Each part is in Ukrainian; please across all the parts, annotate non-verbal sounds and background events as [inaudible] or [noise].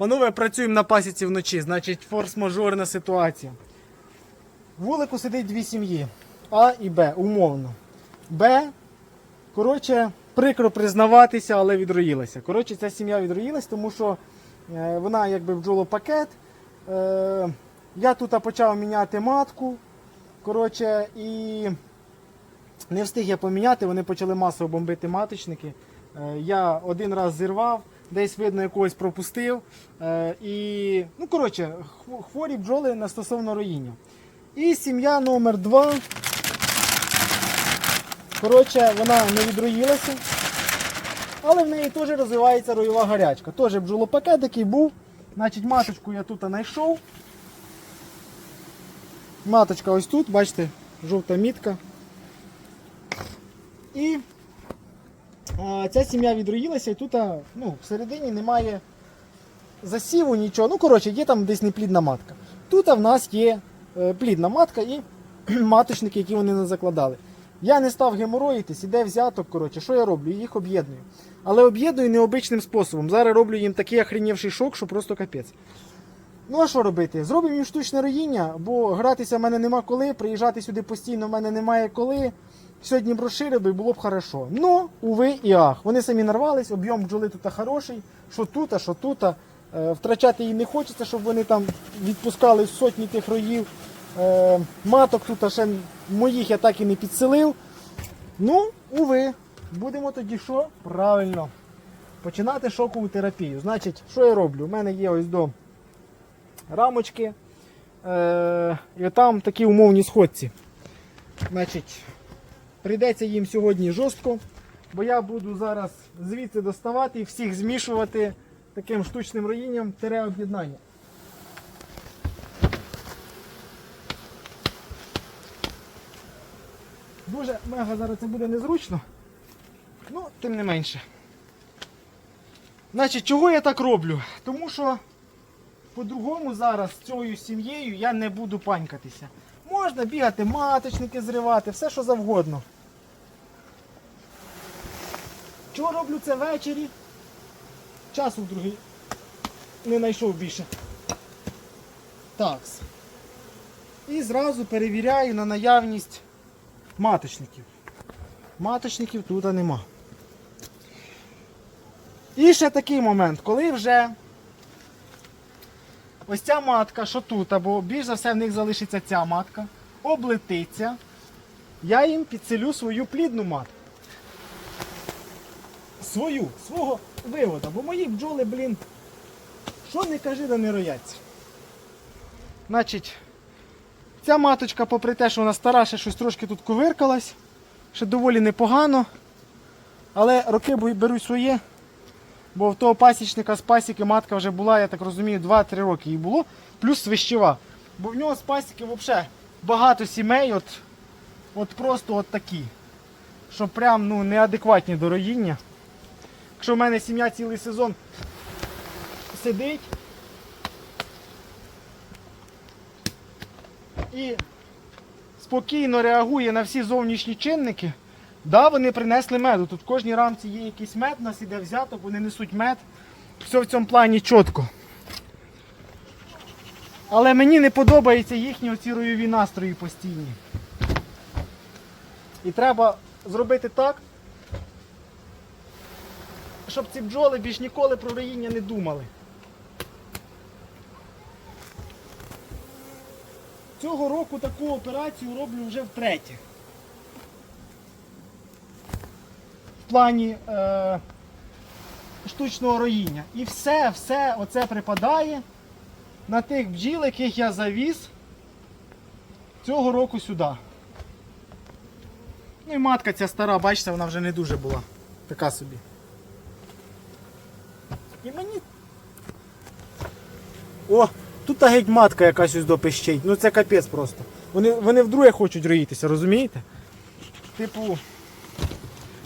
Панове, працюємо на пасіці вночі, значить форс-мажорна ситуація. В вулику сидить дві сім'ї. А і Б, умовно. Б, коротше, прикро признаватися, але відроїлася. Коротше, ця сім'я відроїлась, тому що е, вона якби бджолопакет. Е, я тут почав міняти матку. Коротше, і не встиг я поміняти, вони почали масово бомбити маточники. Е, Я один раз зірвав, десь видно якогось пропустив. Е, І, ну, коротше, хворі бджоли на стосовно роїння. І сім'я номер 2 Коротше, вона не відроїлася. Але в неї теж розвивається роєва гарячка. Теж бджолопакет, який був. Значить, маточку я тут знайшов. Маточка ось тут, бачите, жовта мітка. І ця сім'я відроїлася, і тут ну, всередині немає засіву, нічого. Ну, коротше, є там десь неплідна матка. Тут в нас є е, плідна матка і [clears throat] маточники, які вони не закладали. Я не став геморроїтись, іде взяток. Коротше, що я роблю? Їх об'єдную. Але об'єдную необичним способом. Зараз роблю їм такий охренівший шок, що просто капець. Ну а що робити? Зробимо їм штучне роїння, бо гратися в мене нема коли, приїжджати сюди постійно в мене немає коли. Сьогодні розширив би було б хорошо. Ну, уви і ах. Вони самі нарвались, об'єм бджоли тут хороший, що тут, а що тут. Е, Втрачати їм не хочеться, щоб вони там відпускали сотні тих роїв. Е, Маток тут ще моїх я так і не підселив. Ну, уви, будемо тоді що? Правильно. Починати шокову терапію. Значить, що я роблю? У мене є ось до рамочки. Е, і там такі умовні сходці. Значить, прийдеться їм сьогодні жорстко, бо я буду зараз звідси доставати і всіх змішувати таким штучним роїнням тере об'єднання. Дуже мега зараз це буде незручно. Ну, тим не менше. Значить, чого я так роблю? Тому що по-другому зараз з цією сім'єю я не буду панькатися. Можна бігати, маточники зривати, все що завгодно. Чого роблю це ввечері? Часу в другий не знайшов більше. Такс. І зразу перевіряю на наявність маточників. Маточників тут нема. І ще такий момент, коли вже ось ця матка, що тут, або більш за все в них залишиться ця матка, облетиться, я їм підселю свою плідну матку. Свою, свого вивода, бо мої бджоли, блін, що не кажи, да не рояться. Значить, ця маточка, попри те, що вона стара, ще щось трошки тут кувиркалась, ще доволі непогано. Але роки беруть своє. Бо в того пасічника з пасіки матка вже була, я так розумію, 2-3 роки їй було, плюс свищева. Бо в нього з пасіки взагалі багато сімей, от, от просто от такі. Що прям ну, неадекватні до роїння. Якщо в мене сім'я цілий сезон сидить і спокійно реагує на всі зовнішні чинники, Да, вони принесли меду. Тут в кожній рамці є якийсь мед, у нас іде взяток, вони несуть мед. Все в цьому плані чітко. Але мені не подобаються їхні оці ройові настрої постійні. І треба зробити так, щоб ці бджоли більш ніколи про роїння не думали. Цього року таку операцію роблю вже втретє. в плані е, штучного роїння. І все, все оце припадає на тих бджіл, яких я завіз цього року сюди. Ну і матка ця стара, бачите, вона вже не дуже була. Така собі. І мені. О, тут та геть матка якась ось допищить. Ну це капець просто. Вони, вони вдруге хочуть роїтися, розумієте? Типу.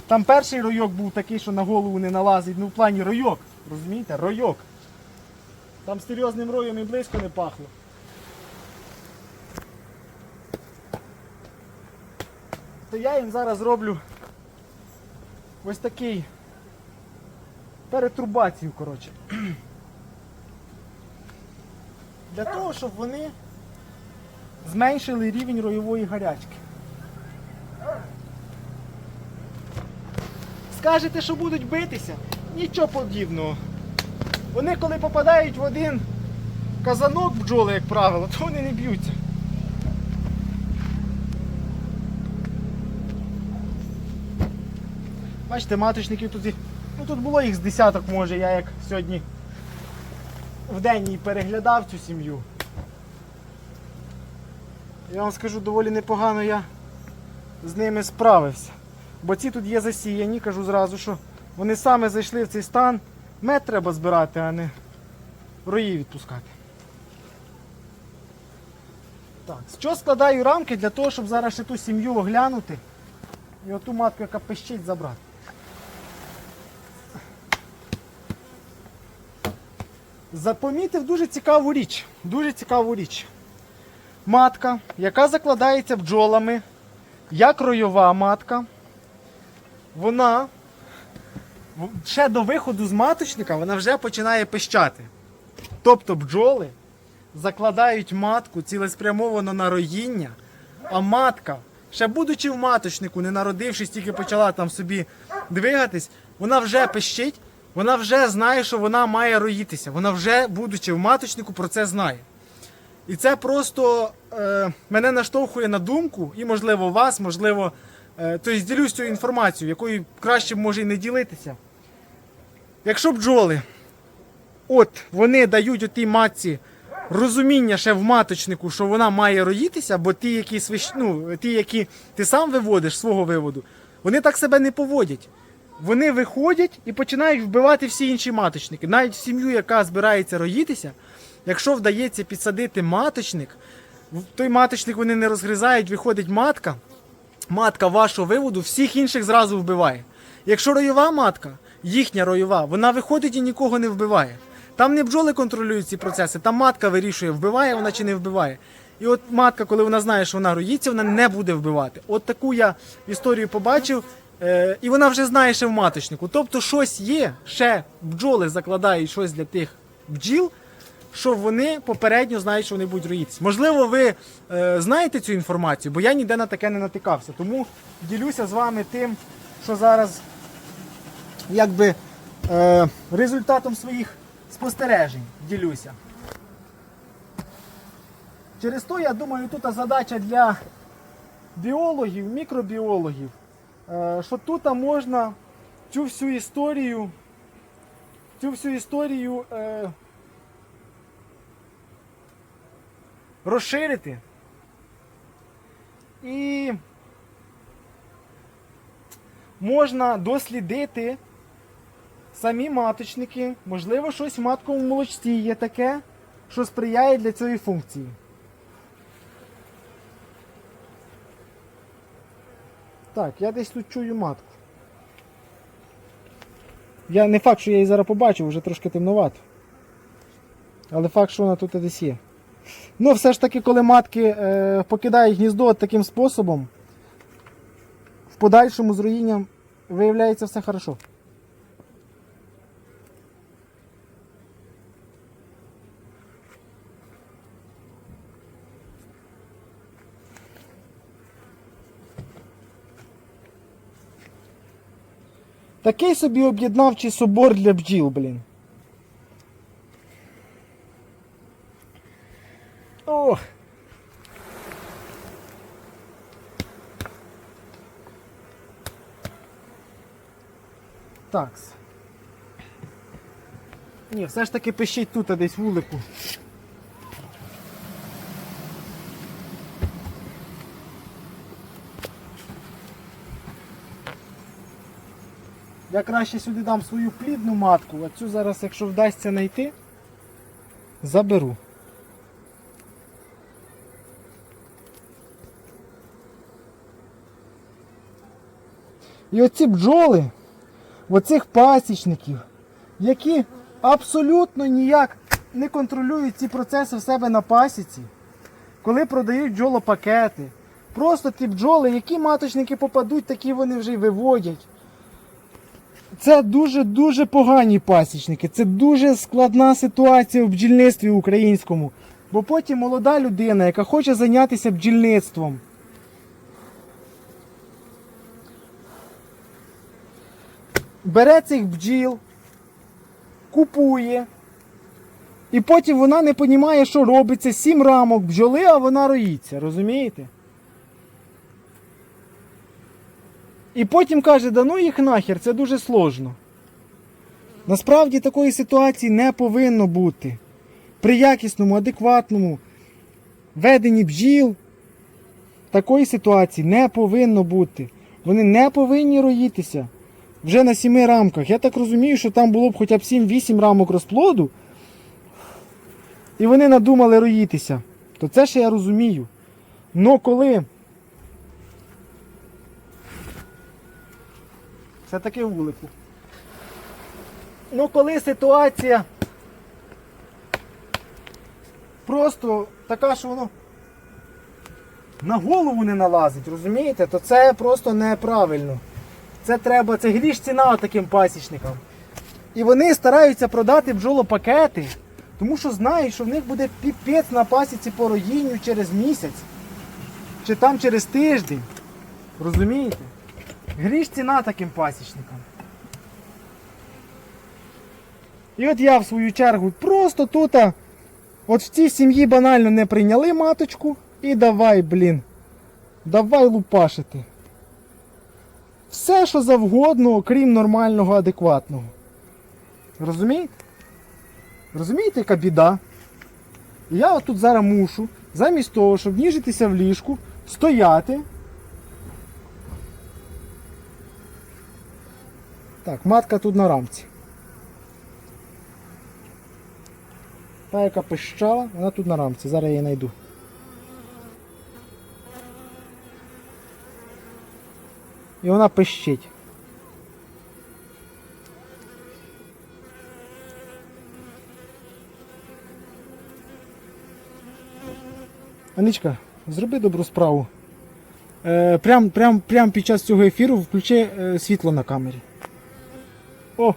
Там перший ройок був такий, що на голову не налазить. Ну в плані ройок. Розумієте? Ройок. Там серйозним роєм і близько не пахло. То я їм зараз роблю ось такий перетрубацію, коротше. для того, щоб вони зменшили рівень ройової гарячки. Скажете, що будуть битися? Нічого подібного. Вони коли попадають в один казанок бджоли, як правило, то вони не б'ються. Бачите, маточників тут, ну, тут було їх з десяток, може, я як сьогодні в день і переглядав цю сім'ю. Я вам скажу, доволі непогано я з ними справився. Бо ці тут є засіяні, кажу зразу, що вони саме зайшли в цей стан. Мед треба збирати, а не рої відпускати. Так, з складаю рамки для того, щоб зараз ще ту сім'ю оглянути і оту матку, яка пищить, забрати. Запомітив дуже цікаву річ. Дуже цікаву річ. Матка, яка закладається бджолами, як ройова матка, вона ще до виходу з маточника вона вже починає пищати. Тобто бджоли закладають матку цілеспрямовано на роїння, а матка, ще будучи в маточнику, не народившись, тільки почала там собі двигатись, вона вже пищить, вона вже знає, що вона має роїтися. Вона вже, будучи в маточнику, про це знає. І це просто е, мене наштовхує на думку, і, можливо, вас, можливо, тобто ділюсь цією інформацією, якою краще може і не ділитися. Якщо бджоли, от вони дають отій матці розуміння ще в маточнику, що вона має роїтися, бо ті, які свищ... ну, ті, які ти сам виводиш свого виводу, вони так себе не поводять. Вони виходять і починають вбивати всі інші маточники. Навіть сім'ю, яка збирається роїтися, якщо вдається підсадити маточник, той маточник вони не розгризають, виходить матка, матка вашого виводу всіх інших зразу вбиває. Якщо ройова матка, їхня ройова, вона виходить і нікого не вбиває. Там не бджоли контролюють ці процеси, там матка вирішує, вбиває вона чи не вбиває. І от матка, коли вона знає, що вона роїться, вона не буде вбивати. От таку я історію побачив, е, і вона вже знає ще в маточнику. Тобто щось є, ще бджоли закладають щось для тих бджіл, що вони попередньо знають, що вони будуть роїтися. Можливо, ви е, знаєте цю інформацію, бо я ніде на таке не натикався. Тому ділюся з вами тим, що зараз якби е, результатом своїх спостережень ділюся. Через то, я думаю, тут задача для біологів, мікробіологів, е, що тут можна цю всю історію, цю всю історію е, розширити і можна дослідити самі маточники, можливо, щось в матковому молочці є таке, що сприяє для цієї функції. Так, я десь тут чую матку. Я не факт, що я її зараз побачив, вже трошки темновато. Але факт, що вона тут десь є. Ну, все ж таки, коли матки е, покидають гніздо таким способом, в подальшому з руїнням виявляється все хорошо. Такий собі об'єднавчий собор для бджіл, блін. Такс. Ні, все ж таки пишіть тут а десь вулику. Я краще сюди дам свою плідну матку, а цю зараз, якщо вдасться знайти, заберу. І оці бджоли, оцих пасічників, які абсолютно ніяк не контролюють ці процеси в себе на пасіці, коли продають бджолопакети, просто ті бджоли, які маточники попадуть, такі вони вже й виводять. Це дуже-дуже погані пасічники. Це дуже складна ситуація в бджільництві українському. Бо потім молода людина, яка хоче зайнятися бджільництвом, бере цих бджіл, купує, і потім вона не розуміє, що робиться. Сім рамок бджоли, а вона роїться, розумієте? І потім каже, да ну їх нахер, це дуже сложно. Насправді такої ситуації не повинно бути. При якісному, адекватному веденні бджіл такої ситуації не повинно бути. Вони не повинні роїтися вже на сіми рамках. Я так розумію, що там було б хоча б 7-8 рамок розплоду, і вони надумали роїтися. То це ще я розумію. Но коли Це таке вулику. Ну, коли ситуація просто така, що воно на голову не налазить, розумієте, то це просто неправильно. Це треба, це гріш ціна таким пасічникам. І вони стараються продати бджолопакети, тому що знають, що в них буде піпець на пасіці по роїнню через місяць. Чи там через тиждень. Розумієте? Гріш ціна таким пасічникам. І от я в свою чергу просто тут, от в цій сім'ї банально не прийняли маточку і давай, блін, давай лупашити. Все, що завгодно, окрім нормального, адекватного. Розумієте? Розумієте, яка біда? Я от тут зараз мушу, замість того, щоб ніжитися в ліжку, стояти. Так, матка тут на рамці. Та, яка пищала, вона тут на рамці. Зараз я її знайду. І вона пищить. Аничка, зроби добру справу. Е, прям, прям, прям під час цього ефіру включи е, світло на камері. О!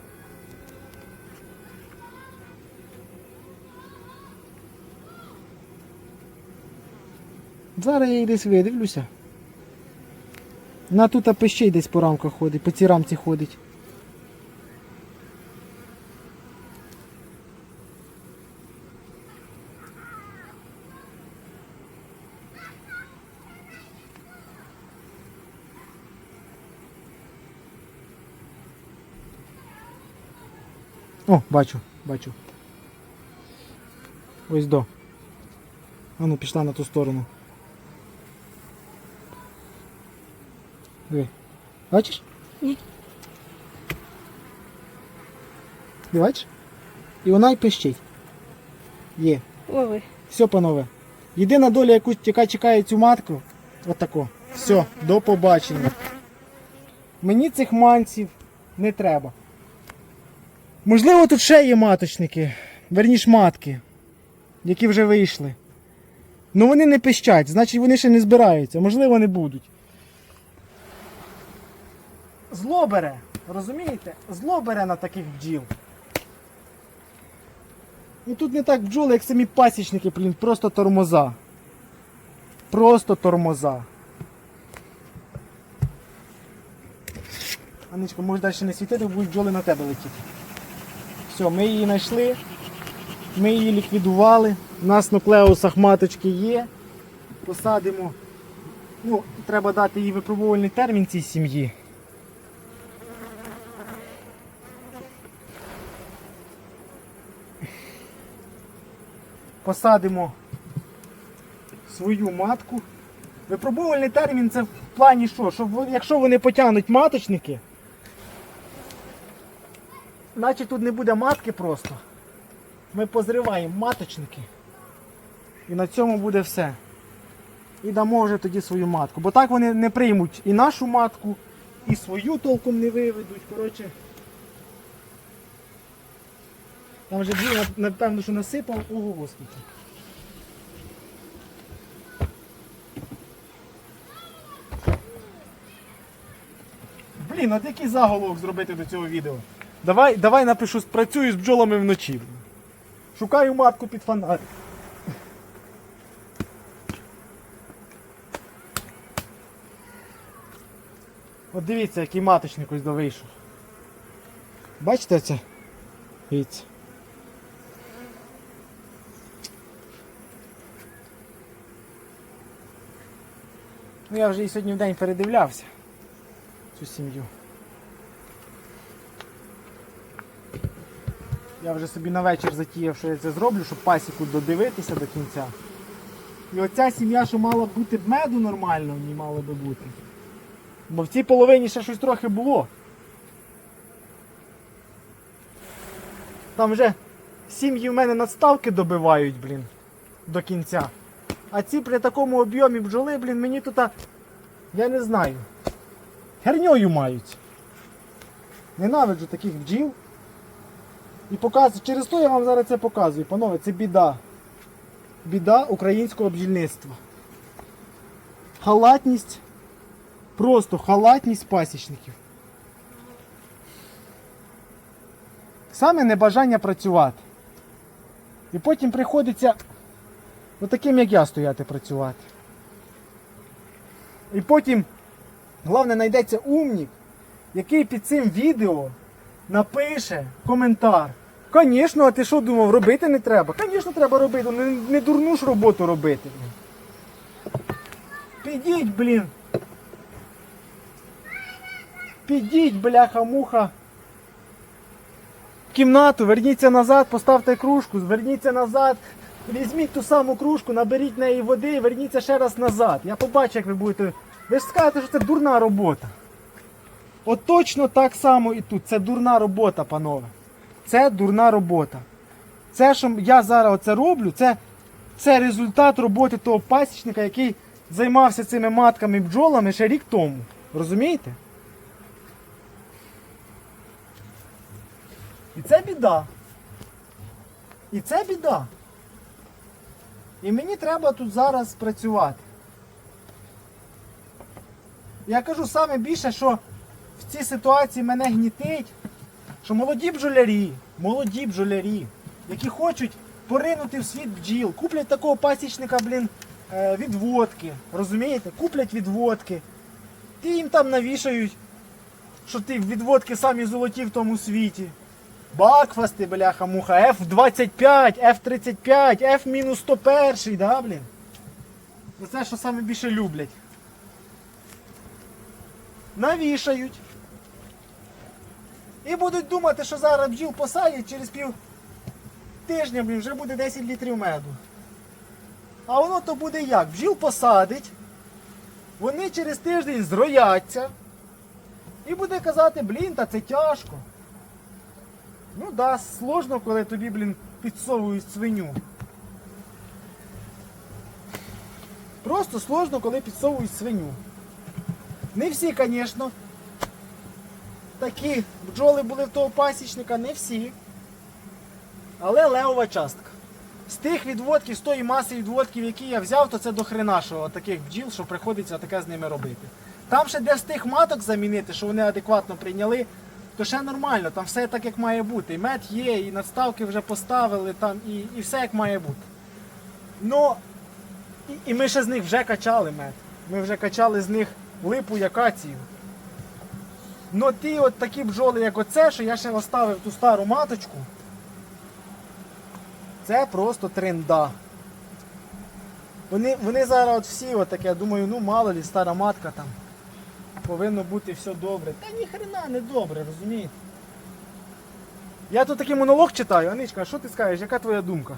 Зараз я її десь видивлюся. Вона тут пищей десь по рамках ходить, по цій рамці ходить. О, бачу, бачу. Ось до. Воно пішла на ту сторону. Диви. Бачиш? Ні. Ти бачиш? І вона й пищить. Є. Ой, Все, панове. Єдина доля, яку яка чекає цю матку, отако. Все, до побачення. Мені цих манців не треба. Можливо, тут ще є маточники, верніш матки, які вже вийшли. Ну вони не пищать, значить вони ще не збираються, можливо, не будуть. Зло бере, розумієте? Зло бере на таких бджіл. І тут не так бджоли, як самі пасічники, блін, просто тормоза. Просто тормоза. Анечко, можеш далі не світити, бо будуть бджоли на тебе летіти. Все, ми її знайшли, ми її ліквідували. У нас нуклеусах маточки є. Посадимо. Ну, треба дати їй випробувальний термін цій сім'ї. Посадимо свою матку. Випробувальний термін це в плані що? Щоб якщо вони потягнуть маточники, значить тут не буде матки просто. Ми позриваємо маточники. І на цьому буде все. І дамо вже тоді свою матку. Бо так вони не приймуть і нашу матку, і свою толком не виведуть. Коротше. Там вже дві, напевно, що насипав Ого, господи. Блін, от який заголовок зробити до цього відео. Давай давай напишу, працюю з бджолами вночі. Шукаю матку під фонарик. От дивіться, який маточник ось довийшов. Бачите це? Дивіться. Ну я вже і сьогодні в день передивлявся цю сім'ю. Я вже собі на вечір затіяв, що я це зроблю, щоб пасіку додивитися до кінця. І оця сім'я, що мала б бути меду нормально, в ній мало би бути. Бо в цій половині ще щось трохи було. Там вже сім'ї в мене надставки добивають, блін, до кінця. А ці при такому об'ємі бджоли, блін, мені тут, я не знаю. Херньою мають. Ненавиджу таких бджіл. І показую, через то я вам зараз це показую. Панове, це біда. Біда українського бджільництва. Халатність, просто халатність пасічників. Саме небажання працювати. І потім приходиться отаким, як я, стояти працювати. І потім, головне, знайдеться умнік, який під цим відео напише коментар. Звісно, а ти що думав, робити не треба? Звісно, треба робити, не, не дурну ж роботу робити. Підіть, блін. Підіть, бляха-муха. В кімнату, верніться назад, поставте кружку, зверніться назад, візьміть ту саму кружку, наберіть неї води і верніться ще раз назад. Я побачу, як ви будете. Ви ж скажете, що це дурна робота. От точно так само і тут. Це дурна робота, панове. Це дурна робота. Це, що я зараз оце роблю, це, це результат роботи того пасічника, який займався цими матками і бджолами ще рік тому. Розумієте? І це біда. І це біда. І мені треба тут зараз працювати. Я кажу саме більше, що в цій ситуації мене гнітить, що молоді бджолярі, молоді бджолярі, які хочуть поринути в світ бджіл, куплять такого пасічника, блін, е, від водки. Розумієте? Куплять від водки. Ти їм там навішають, що ти від водки самі золоті в тому світі. Бакфасти, бляха муха, F25, F35, F-101, да, блін? Це що саме більше люблять. Навішають. І будуть думати, що зараз бджіл посадять через пів тижня, блін, вже буде 10 літрів меду. А воно то буде як? Бджіл посадить, вони через тиждень зрояться. І буде казати, блін, та це тяжко. Ну да, сложно, коли тобі, блін, підсовують свиню. Просто сложно, коли підсовують свиню. Не всі, звісно. Такі бджоли були в того пасічника, не всі. Але левова частка. З тих відводків, з тої маси відводків, які я взяв, то це до хрена, що таких бджіл, що приходиться таке з ними робити. Там ще де встиг маток замінити, що вони адекватно прийняли, то ще нормально, там все так, як має бути. І мед є, і надставки вже поставили, там, і, і все як має бути. Ну, і, і ми ще з них вже качали мед. Ми вже качали з них липу і акацію. Ну ті от такі бджоли, як оце, що я ще оставив ту стару маточку. Це просто тренда. Вони, вони зараз от всі от таке, я думаю, ну мало лі, стара матка там. Повинно бути все добре. Та ні хрена не добре, розумієте? Я тут такий монолог читаю, Аничка, що ти скажеш, яка твоя думка?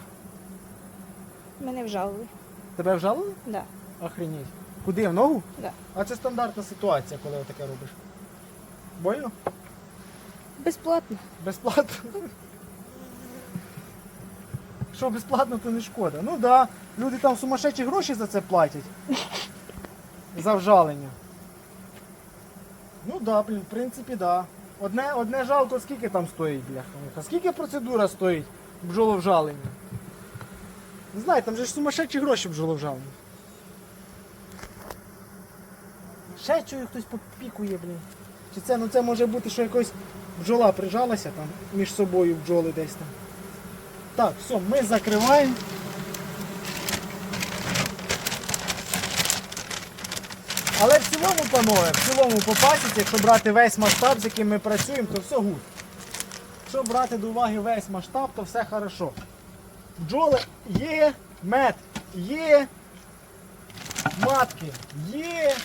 Мене вжалили. Тебе вжалили? Да. Охренеть. Куди? В ногу? Да. А це стандартна ситуація, коли таке робиш. Больно? Безплатно. Безплатно? Що безплатно, то не шкода. Ну так, да, люди там сумасшедші гроші за це платять. За вжалення. Ну да, блін, в принципі. Да. Одне, одне жалко, скільки там стоїть, бляха. А скільки процедура стоїть бджоловжалення? Не знаю, там же ж сумасшедші гроші бджоловжалення. Ще чую, хтось попікує, блін. Чи це, ну це може бути, що якось бджола прижалася там між собою бджоли десь там. Так, все, ми закриваємо. Але в цілому, панове, в цілому по пасіці, якщо брати весь масштаб, з яким ми працюємо, то все гуд. Якщо брати до уваги весь масштаб, то все хорошо. Бджоли є, мед є, матки є.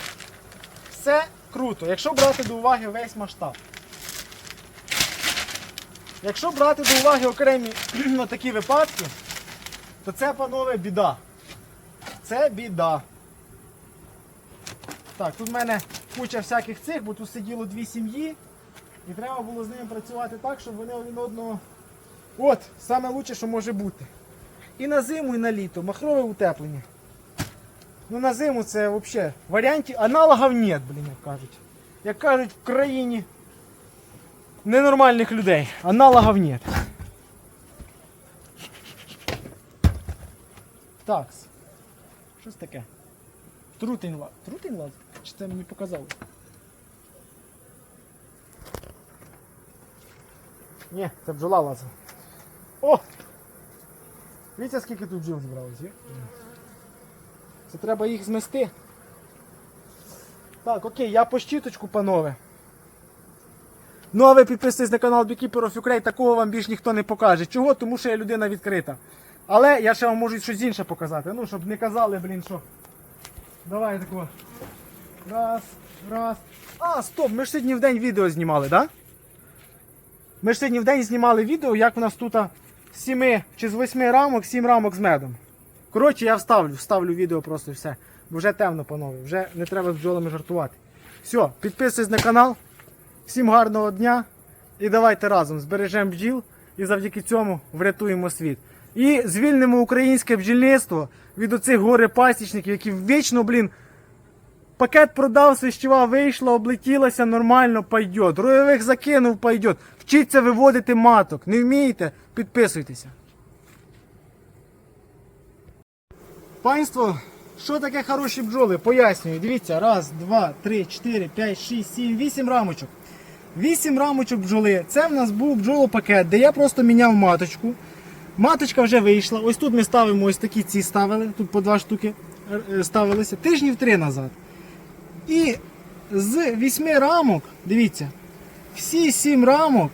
Все круто. Якщо брати до уваги весь масштаб. Якщо брати до уваги окремі [clears throat] такі випадки, то це, панове, біда. Це біда. Так, тут в мене куча всяких цих, бо тут сиділо дві сім'ї. І треба було з ними працювати так, щоб вони один одного. От, саме лучше, що може бути. І на зиму, і на літо. Махрове утеплення. Ну на зиму це взагалі варіантів аналогів нет, блін, як кажуть. Як кажуть в країні ненормальних людей. Аналогів нет. Такс. Щось таке. Трутень лаз. Трутень лаз? Чи це мені показали? Ні, це бджола лазила. О! Дивіться, скільки тут бджіл зібралось, є? Це треба їх змести. Так, окей, я по щіточку, панове. Ну а ви підписуйтесь на канал Beekeeper of Ukraine, такого вам більш ніхто не покаже. Чого? Тому що я людина відкрита. Але я ще вам можу щось інше показати. Ну, щоб не казали, блін, що. Давай тако. Раз, раз. А, стоп, ми ж сьогодні в день відео знімали, так? Да? Ми ж сьогодні в день знімали відео, як в нас тут з 7 чи з 8 рамок, 7 рамок з медом. Коротше, я вставлю, вставлю відео просто все. Бо вже темно, панове, вже не треба з бджолами жартувати. Все, підписуйтесь на канал. Всім гарного дня. І давайте разом збережемо бджіл і завдяки цьому врятуємо світ. І звільнимо українське бджільництво від оцих горе пасічників, які вічно, блін, пакет продав, свищева вийшла, облетілася, нормально пойдет. Роєвих закинув, пойдет. Вчіться виводити маток. Не вмієте? Підписуйтеся. Панство, що таке хороші бджоли? Пояснюю. Дивіться, раз, два, три, чотири, п'ять, шість, сім, вісім рамочок. Вісім рамочок бджоли. Це в нас був бджолопакет, де я просто міняв маточку. Маточка вже вийшла. Ось тут ми ставимо ось такі ці ставили. Тут по два штуки е, ставилися. Тижнів три назад. І з вісьми рамок, дивіться, всі сім рамок,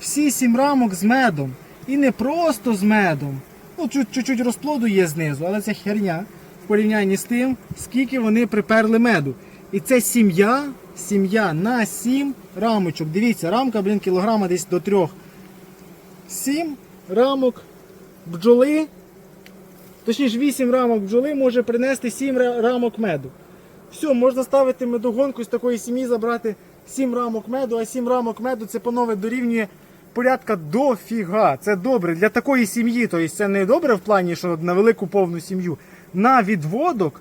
всі сім рамок з медом. І не просто з медом. Ну, чуть- чуть-чуть розплоду є знизу, але це херня в порівнянні з тим, скільки вони приперли меду. І це сім'я, сім'я на сім рамочок. Дивіться, рамка, блін, кілограма десь до трьох. Сім рамок бджоли. Точніше, 8 рамок бджоли може принести 7 рамок меду. Все, можна ставити медогонку з такої сім'ї, забрати 7 рамок меду, а 7 рамок меду це панове дорівнює порядка дофіга. Це добре для такої сім'ї. Тобто це не добре в плані, що на велику повну сім'ю. На відводок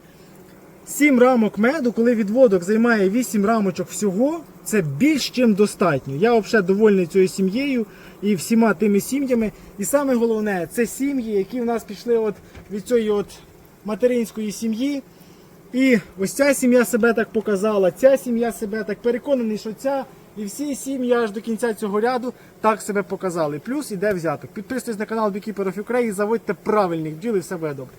7 рамок меду, коли відводок займає 8 рамочок всього, це більш чим достатньо. Я взагалі довольний цією сім'єю і всіма тими сім'ями. І саме головне, це сім'ї, які в нас пішли от від цієї от материнської сім'ї. І ось ця сім'я себе так показала, ця сім'я себе так переконаний, що ця і всі сім'ї аж до кінця цього ряду так себе показали. Плюс іде взяток. Підписуйтесь на канал Beekeeper of Ukraine заводьте правильних бджіл і все буде добре.